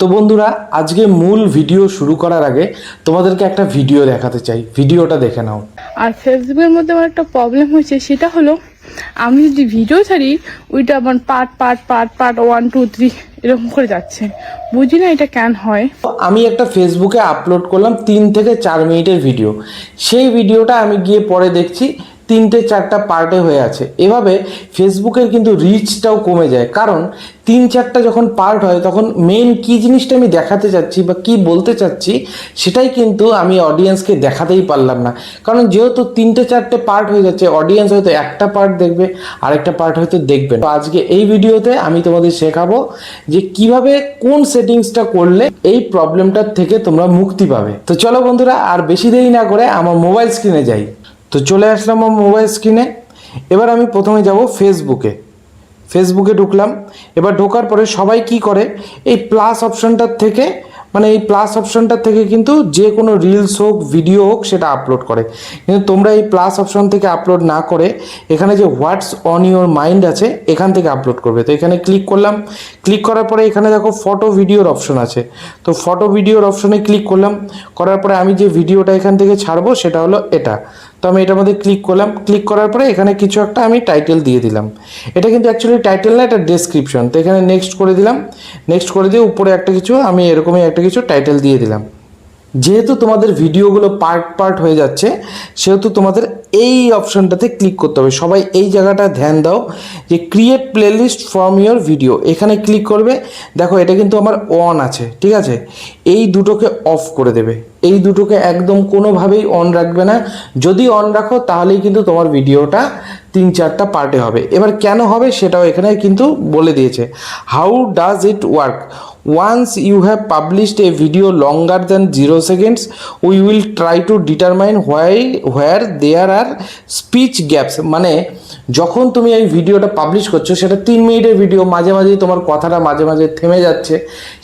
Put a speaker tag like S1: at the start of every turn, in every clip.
S1: তো বন্ধুরা আজকে মূল ভিডিও শুরু করার আগে তোমাদেরকে একটা ভিডিও দেখাতে চাই। ভিডিওটা দেখে নাও।
S2: আর ফেসবুকের মধ্যে আমার একটা প্রবলেম হয়েছে সেটা হলো আমি যদি ভিডিও ছাড়ি ওইটা আমার part part part part one two three এরকম করে যাচ্ছে। বুঝি না এটা কেন হয়।
S1: আমি একটা ফেসবুকে আপলোড করলাম তিন থেকে চার মিনিটের ভিডিও সেই ভিডিওটা আমি গিয়ে পরে দেখছি তিনটে, চারটা পার্টে হয়ে আছে। এভাবে ফেসবুকের কিন্তু রিচটাও কমে যায়। কারণ তিন, চারটা যখন পার্ট হয়, তখন মেন কি জিনিসটা আমি দেখাতে চাচ্ছি বা কি বলতে চাচ্ছি, সেটাই কিন্তু আমি অডিয়েন্সকে দেখাতেই পারলাম না। কারণ যেহেতু তিনটে, চারটে পার্ট হয়ে যাচ্ছে অডিয়েন্স হয়তো একটা পার্ট দেখবে, আরেকটা পার্ট হয়তো দেখবে। তো আজকে এই ভিডিওতে আমি তোমাদের শেখাবো যে কীভাবে কোন সেটিংসটা করলে এই প্রবলেমটার থেকে তোমরা মুক্তি পাবে। তো চলো বন্ধুরা, আর বেশি দেরি না করে আমার মোবাইল স্ক্রিনে যাই। তো চলে আসলাম আমার মোবাইল স্ক্রিনে এবার আমি প্রথমে যাব ফেসবুকে ফেসবুকে ঢুকলাম। এবার ঢোকার পরে সবাই কি করে? এই প্লাস অপশনটার থেকে মানে এই প্লাস অপশনটার থেকে কিন্তু যে কোনো রিলস হোক ভিডিও হোক, সেটা আপলোড করে। কিন্তু তোমরা এই প্লাস অপশন থেকে আপলোড না করে, এখানে যে হোয়াটস অন ইউর মাইন্ড আছে, এখান থেকে আপলোড করবে। তো এখানে ক্লিক করলাম। ক্লিক করার পরে এখানে দেখো ফটো ভিডিওর অপশন আছে। তো ফটো ভিডিওর অপশনে ক্লিক করলাম। করার পরে আমি যে ভিডিওটা এখান থেকে ছাড়বো, সেটা হলো এটা। তো আমি এটার মধ্যে ক্লিক করলাম। ক্লিক করার পরে এখানে কিছু একটা আমি টাইটেল দিয়ে দিলাম। এটা কিন্তু অ্যাকচুয়ালি টাইটেল না, এটা ডেসক্রিপশন তো এখানে নেক্সট করে দিলাম। নেক্সট করে দিয়ে উপরে একটা কিছু, আমি এরকমই একটা কিছু টাইটেল দিয়ে দিলাম। যেহেতু তোমাদের ভিডিওগুলো পার্ট পার্ট হয়ে যাচ্ছে, সেহেতু তোমাদের এই অপশনটাতে ক্লিক করতে হবে। সবাই এই জায়গাটা ধ্যান দাও যে create playlist from your video এখানে ক্লিক করবে, দেখো এটা কিন্তু আমার অন আছে, ঠিক আছে? এই দুটোকে অফ করে দেবে। এই দুটোকে একদম কোনোভাবেই অন রাখবে না। যদি অন রাখো, তাহলেই কিন্তু তোমার ভিডিওটা তিন, চারটা পার্টে হবে। এবার কেন হবে সেটাও এখানে কিন্তু বলে দিয়েছে। How does it work once you have published a video longer than zero seconds we will try to determine why where there are speech gaps মানে যখন তুমি এই ভিডিওটা পাবলিশ করছ, সেটা তিন মিনিটের ভিডিও মাঝে মাঝেই তোমার কথাটা মাঝে মাঝে থেমে যাচ্ছে।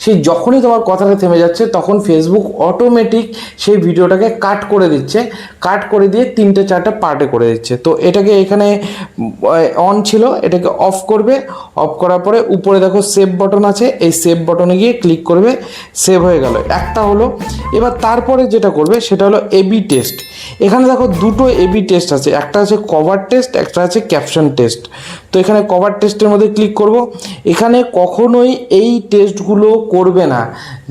S1: সেই যখনই তোমার কথাটা থেমে যাচ্ছে, তখন ফেসবুক অটোমেটিক সেই ভিডিওটাকে কাট করে দিচ্ছে। কাট করে দিয়ে তিনটে, চারটে পার্টে করে দিচ্ছে। তো এটাকে এখানে অন ছিল, এটাকে অফ করবে। অফ করার পরে উপরে দেখো সেভ বটন আছে। এই সেভ বটনে গিয়ে ক্লিক করবে সেভ হয়ে গেল। একটা হলো, এবার তারপরে যেটা করবে, সেটা হলো এবি টেস্ট এখানে দেখো দুটো এবি টেস্ট আছে। একটা আছে কভার টেস্ট একটা আছে ক্যাপশন টেস্ট তো এখানে কভার টেস্টের মধ্যে ক্লিক করব। এখানে কখনোই এই টেস্টগুলো করবে না।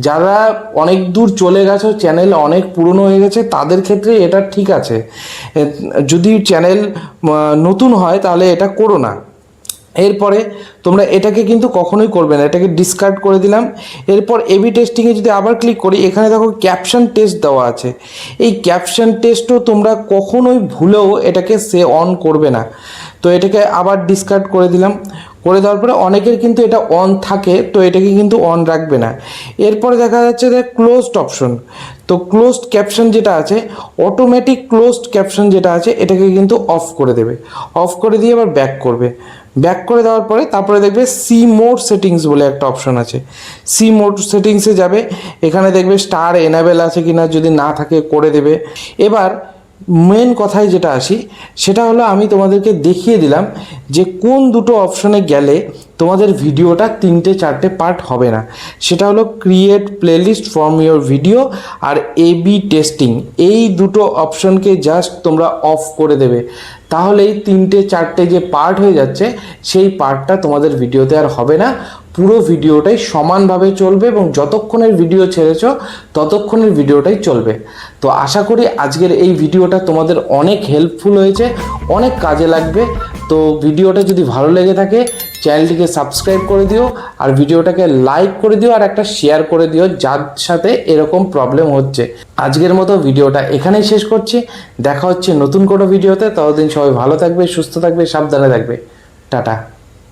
S1: যারা অনেক দূর চলে গেছে চ্যানেল অনেক পুরনো হয়ে গেছে, তাদের ক্ষেত্রে এটা ঠিক আছে। যদি চ্যানেল নতুন হয়, তাহলে এটা করো না। এরপরে তোমরা এটাকে কিন্তু কখনোই করবে না। এটাকে ডিসকার্ড করে দিলাম। এরপর এবি টেস্টিংয়ে যদি আবার ক্লিক করি, এখানে দেখো ক্যাপশন টেস্ট দেওয়া আছে। এই ক্যাপশন টেস্টও তোমরা কখনোই ভুলেও এটাকে সে অন করবে না। তো এটাকে আবার ডিসকার্ড করে দিলাম। করে দেওয়ার পরে অনেকের কিন্তু এটা অন থাকে, তো এটাকে কিন্তু অন রাখবে না। এরপরে দেখা যাচ্ছে যে ক্লোজড অপশন তো ক্লোজড ক্যাপশন যেটা আছে অটোমেটিক ক্লোজড ক্যাপশন যেটা আছে, এটাকে কিন্তু অফ করে দেবে। অফ করে দিয়ে আবার ব্যাক করবে। ব্যাক করে দেওয়ার পরে তারপরে দেখবে সি মোড সেটিংস বলে একটা অপশন আছে। সি মোড সেটিংসে যাবে, এখানে দেখবে স্টার এনাবেল আছে কি না যদি না থাকে করে দেবে। এবার মেন কথায় যেটা আসি, সেটা হলো আমি তোমাদেরকে দেখিয়ে দিলাম যে কোন দুটো অপশনে গেলে তোমাদের ভিডিওটা তিনটে, চারটে পার্ট হবে না। সেটা হলো create playlist from your video R A B testing এই দুটো অপশনকে জাস্ট তোমরা অফ করে দেবে। তাহলেই তিনটে, চারটে যে পার্ট হয়ে যাচ্ছে, সেই পার্টটা তোমাদের ভিডিওতে আর হবে না। পুরো ভিডিওটাই সমানভাবে চলবে এবং যতক্ষণের ভিডিও ছেড়েছো, ততক্ষণের ভিডিওটাই চলবে। তো আশা করি আজকের এই ভিডিওটা তোমাদের অনেক হেল্পফুল হয়েছে, অনেক কাজে লাগবে। তো ভিডিওটা যদি ভালো লেগে থাকে চ্যানেলটিকে সাবস্ক্রাইব করে দিও আর ভিডিওটাকে লাইক করে দিও আর একটা শেয়ার করে দিও, যার সাথে এরকম প্রবলেম হচ্ছে। আজকের মতো ভিডিওটা এখানেই শেষ করছি। দেখা হচ্ছে নতুন কোনো ভিডিওতে। ততদিন সবাই ভালো থাকবে, সুস্থ থাকবে, সাবধানে থাকবে। টাটা।